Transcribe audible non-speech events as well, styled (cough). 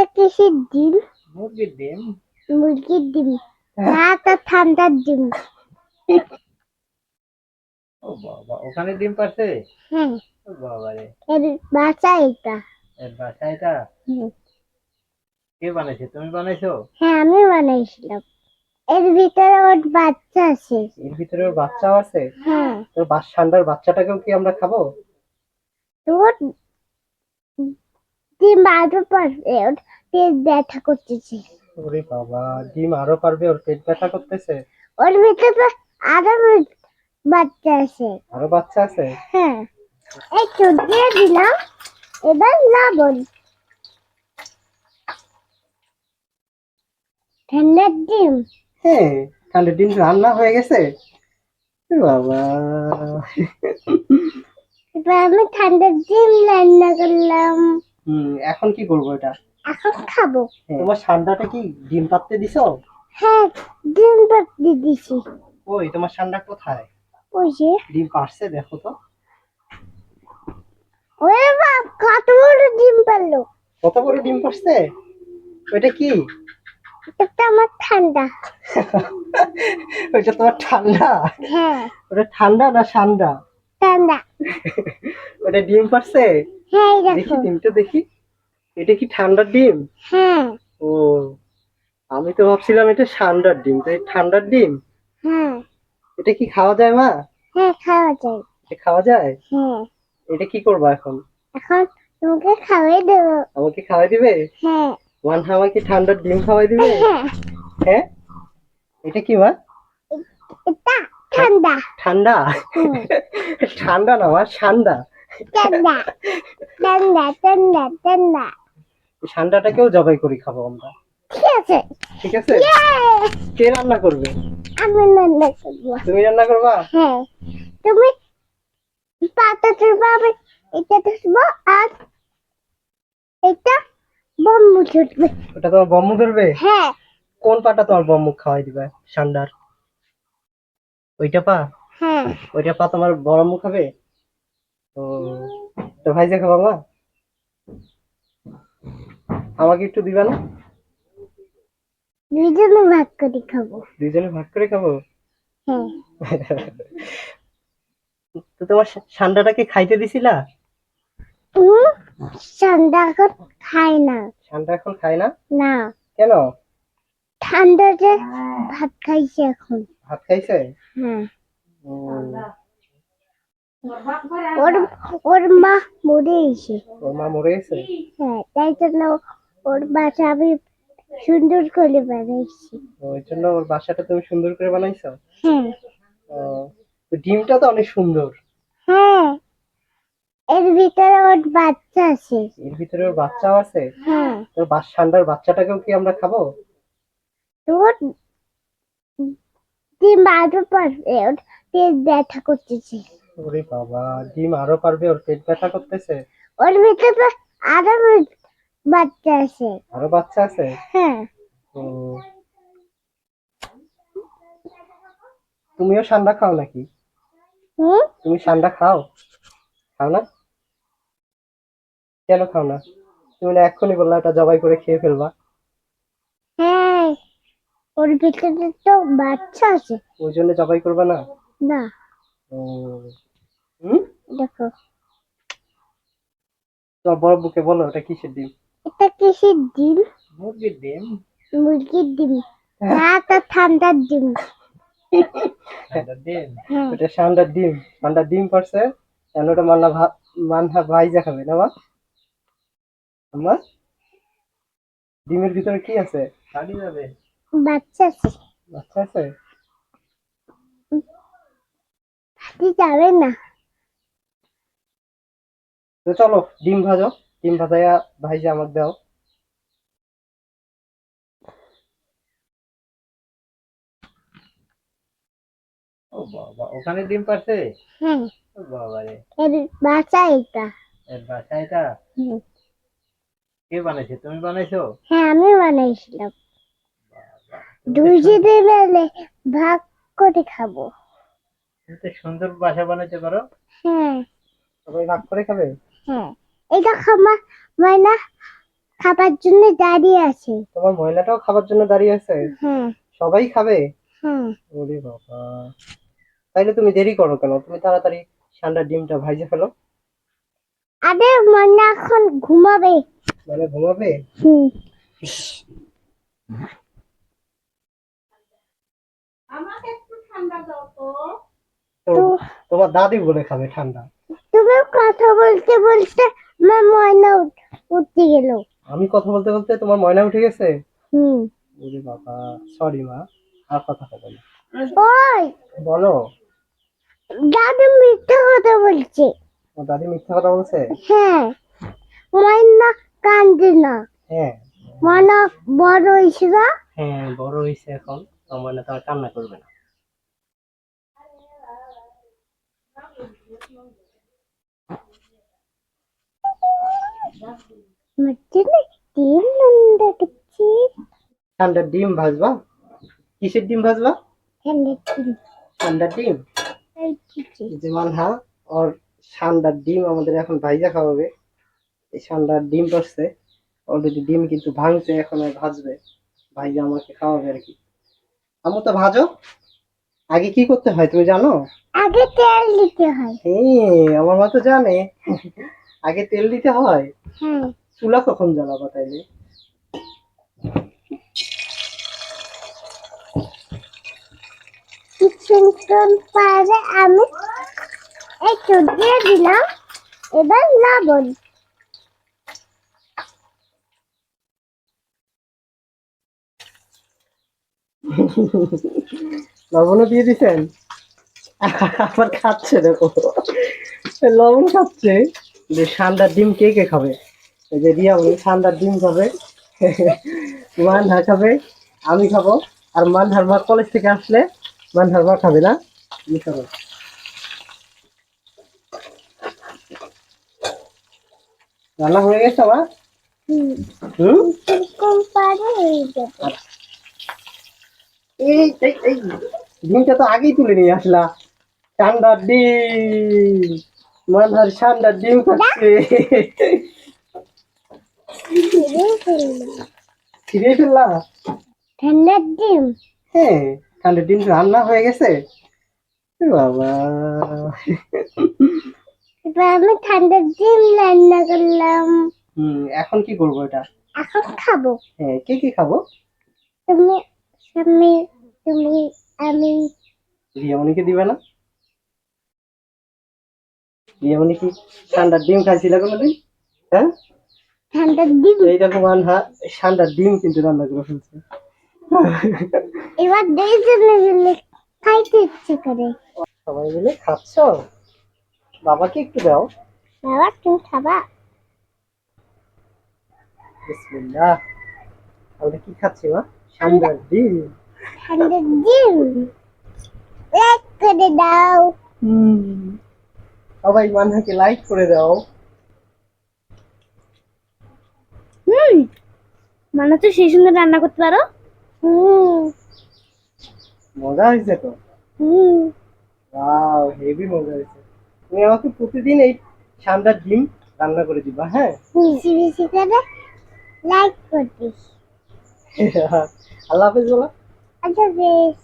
এটা কিসের ডিম। মুরগির ডিম? মুরগির ডিম। না তো ঠান্ডার ডিম। ও বাবা ওখানে ডিম পারছে? হ্যাঁ। ও বাবা রে এর বাচ্চা এটা। এর বাসা এটা। কে বানাইছে? তুমি বানাইছো? হ্যাঁ আমি বানাইছিলাম। এর ভিতরে ওর বাচ্চা আছে। এর ভিতরে ওর বাচ্চাও আছে? হ্যাঁ। তোর বাস ঠান্ডার বাচ্চাটাকেও কি আমরা খাব? তোর ডিম আরও পারবে ওর পেট ব্যথা করতেছে। ওরে বাবা ডিম আরও পারবে ওর পেট ব্যথা করতেছে? ওর ভিতরে আরও বাচ্চা আছে। আরও বাচ্চা আছে? হ্যাঁ একটু দিয়ে দিলাম এবার লবণ। ঠান্ডার ডিম। হ্যাঁ তাহলে ডিম রান্না হয়ে গেছে। বাবা। এবার আমি ঠান্ডার ডিম রান্না করলাম। হুম এখন কি করব এটা? এখন খাব। তোমার ঠান্ডাটা কি ডিম পাততে দিছো? হ্যাঁ ডিম পাতি দিছি। ওই তোমার ঠান্ডা কোথায়? ওই যে। ডিম পারছে দেখো তো। ওরে বাপ কত বড় ডিম পারল কত বড় ডিম পারছে ওইটা কি? এটা আমার ঠান্ডা। (laughs) ওইটা তোমার ঠান্ডা? হ্যাঁ। ওটা ঠান্ডা না ঠান্ডা (laughs) ঠান্ডা। ওটা ডিম পারছে হ্যাঁ এই দেখি দেখো। ডিমটা দেখি। এটা কি ঠান্ডার ডিম? হ্যাঁ। ও আমি তো ভাবছিলাম এটা ঠান্ডার ডিম তো ঠান্ডার ডিম? হ্যাঁ। এটা কি খাওয়া যায় মা? হ্যাঁ খাওয়া যায়। এটা খাওয়া যায়? হ্যাঁ। এটা কি করবা এখন? এখন তোমাকে খাওয়াই দেবো। আমাকে খাওয়াই দিবে? হ্যাঁ। ওয়ানহা আমাকে ঠান্ডার ডিম খাওয়াই দিবে? হ্যাঁ। হ্যাঁ এটা কি মা? এটা ঠান্ডা। ঠান্ডা? ঠান্ডা না মা ঠান্ডা ঠান্ডাটাকেও জবাই করে খাব আমরা। ঠিক আছে। ঠিক আছে? কে রান্না করবে? আমি রান্না করব। তুমি রান্না করবা? হ্যাঁ। তুমি পাতা তুলবো আমি এটা তুলবো আর এটা বম্বু ছুটবে ওটা তোমার বম্মু ধরবে? হ্যাঁ। কোন পাটা তোমার বম্মু খাওয়াই দিবে ঠান্ডার ওইটা পা? হ্যাঁ। ওইটা পা তোমার বড় মুখ খাবে? তো ভাইজা খাবা আমাকে একটু দিবা না? দুজনে ভাগ করে খাব। দুইজনে ভাগ করে খাব? হ্যাঁ। তো তোমার ঠান্ডাটাকে খাইতে দিছিলা? হুম ঠান্ডা এখন খাই না। ঠান্ডা এখন খায় না? না। কেন? ঠান্ডাতে ভাত খাইছে এখন। ভাত খাইছে? হ্যাঁ। ওর ওর মা মরে গেছে। ওর মা মরে গেছে? হ্যাঁ তাই জন্য ওর বাসা আমি সুন্দর করে বানাইছি। ওই জন্য ওর বাসাটা তুমি সুন্দর করে বানাইছো? হ্যাঁ। ডিমটা তো অনেক সুন্দর। হ্যাঁ এর ভিতরে ওর বাচ্চা আছে। এর ভিতরে ওর বাচ্চাও আছে? হ্যাঁ। তোর বাস ঠান্ডার বাচ্চাটাকেও কি আমরা খাব? তোর ডিম আরও পারবে ওর পেট ব্যথা করতেছে। ওরে বাবা ডিম আরও পারবে ওর পেট ব্যথা করতেছে? ওর ভিতরে আরও বাচ্চা আছে। আরও বাচ্চা আছে? হ্যাঁ। তুমিও ঠান্ডা খাও নাকি? হুম? তুমি সান্ডা খাও? খাও না? কেন খাও না? তুমি না এক্ষুনি বললা এটা জবাই করে খেয়ে ফেলবা। হ্যাঁ ওর ভিতরে তো বাচ্চা আছে। ওই জন্য জবাই করবা না? না। দেখো। বড় বুকে বলো ওটা কিসের ডিম? এটা কিসের ডিম? মুরগির ডিম। মুরগির ডিম। না তো ঠান্ডার ডিম। হ্যাঁ। ঠান্ডার ডিম। ঠান্ডার ডিম পারছে কেন ওটা মান্না ভাত মান্না ভাইজা খাবে না মা? আমার ডিমের ভিতরে কি আছে? বাচ্চা আছে। বাচ্চা আছে? হাতি যাবে না? তো চলো ডিম ভাজো। ডিম ভাজাইয়া ভাইজা আমাকে দাও। ও বাবা ওখানে ডিম পারছে? হ্যাঁ ও বাবা রে। এর বাচ্চা এটা। এর বাসা এটা? কে বানাইছে? তুমি বানাইছো? হ্যাঁ আমি বানাইছিলাম। দুজনে মিলে ভাগ করে খাব। তুমি সুন্দর বাসা বানাইতে পারো। হ্যাঁ সবাই ভাগ করে খাবে? হ্যাঁ। এটা খামা মানে খাবার জন্য দাঁড়িয়ে আছে। তোমার ময়নাটাও খাবার জন্য দাঁড়িয়ে আছে? হ্যাঁ সবাই খাবে? হ্যাঁ ওরে বাবা। তাইলে তুমি দেরি করো কেন? তুমি তাড়াতাড়ি ঠান্ডার ডিমটা ভাইজে ফেলো। আরে মনে এখন ঘুমাবে। মানে ঘুমাবে? হুম। তো। তোমার দাদি বলে খাবে ঠান্ডা। তুমি কথা বলতে বলতে আমার ময়না উঠ- গেল। আমি কথা বলতে বলতে তোমার ময়না উঠে গেছে? হুম। ওরে বাবা সরি মা আর কথা হবে না। ওই! বলো। দাদু মিথ্যা কথা বলছে। তোমার দাদি মিথ্যা কথা বলছে? হ্যাঁ। ময়না কান্দে না। হ্যাঁ। ময়না বড় হয়েছে না হ্যাঁ বড় হয়েছে এখন। তোমার ময়না তোমার কান্না করবে না। ঠান্ডার ডিম ভাজবা কিসের ডিম ভাজবা ঠান্ডার ডিম এই দিকে। যে মানহা ওর ঠান্ডার ডিম আমাদের এখন ভাইজা খাওয়াবে। এই ঠান্ডার ডিম পড়ছে অলরেডি ডিম কিন্তু ভাঙছে এখন আর ভাজবে। ভাইজা আমাকে খাওয়াবে আর কি। আমু তো ভাজো। আগে কি করতে হয় তুমি জানো? আগে তেল দিতে হয়। হ্যাঁ আমার মা তো জানে। আগে তেল দিতে হয়? চুলা কখন জ্বালাবা তাইলে? কিছুক্ষণ পরে আমি একটু দিয়ে দিলাম এবার লবণ। লবণও দিয়ে দিছেন? আবার খাচ্ছে দেখো। লবণ খাচ্ছে? যে ঠান্ডার ডিম কে কে খাবে? এই যে রিয়া বলে ঠান্ডার ডিম খাবে মান মানহা খাবে, আমি খাব। আর মানহার মা কলেজ থেকে আসলে মানহার মা খাবে না, আমি খাব। রান্না হয়ে গেছে আমার? এই এই ডিমটা তো আগেই তুলে নিয়ে আসলা। ঠান্ডার ডিম। মানহার ঠান্ডার ডিম খাচ্ছে। ফিরে ফেললাম ঠান্ডার ডিম? হ্যাঁ ঠান্ডার ডিম রান্না হয়ে গেছে। বাবা। এবার আমি ঠান্ডার ডিম রান্না করলাম। হুম এখন কি করব এটা? এখন খাব। হ্যাঁ কে কে খাব? তুমি আমি তুমি আমি। রিয়ামণিকে দিবে না? রিয়ামণি কি ঠান্ডার ডিম খাইছিল কোনোদিন? হ্যাঁ? ঠান্ডার ডিম? এইরকম আনহা ঠান্ডার ডিম কিন্তু রান্না করে ফেলছে। এবার দুইজনে মিলে খাইতে ইচ্ছে করে। সবাই মিলে খাচ্ছ? বাবাকে একটু দাও। বাবা তুমি খাবা? বিসমিল্লাহ। আমরা কি খাচ্ছি মা? ঠান্ডার ডিম। ঠান্ডার ডিম। লাইক করে দাও। হুম। সবাই মানহাকে লাইক করে দাও। হুম মানে তো সেই সুন্দর রান্না করতে পারো। হুম। মজা হয়েছে তো। হুম। ওয়াও হেভি মজা হয়েছে। তুমি আমাকে প্রতিদিন এই ঠান্ডার ডিম রান্না করে দিবা হ্যাঁ? বেশি করে লাইক করতিস। (laughs) আল্লাহ হাফেজ বলো। আচ্ছা বেশ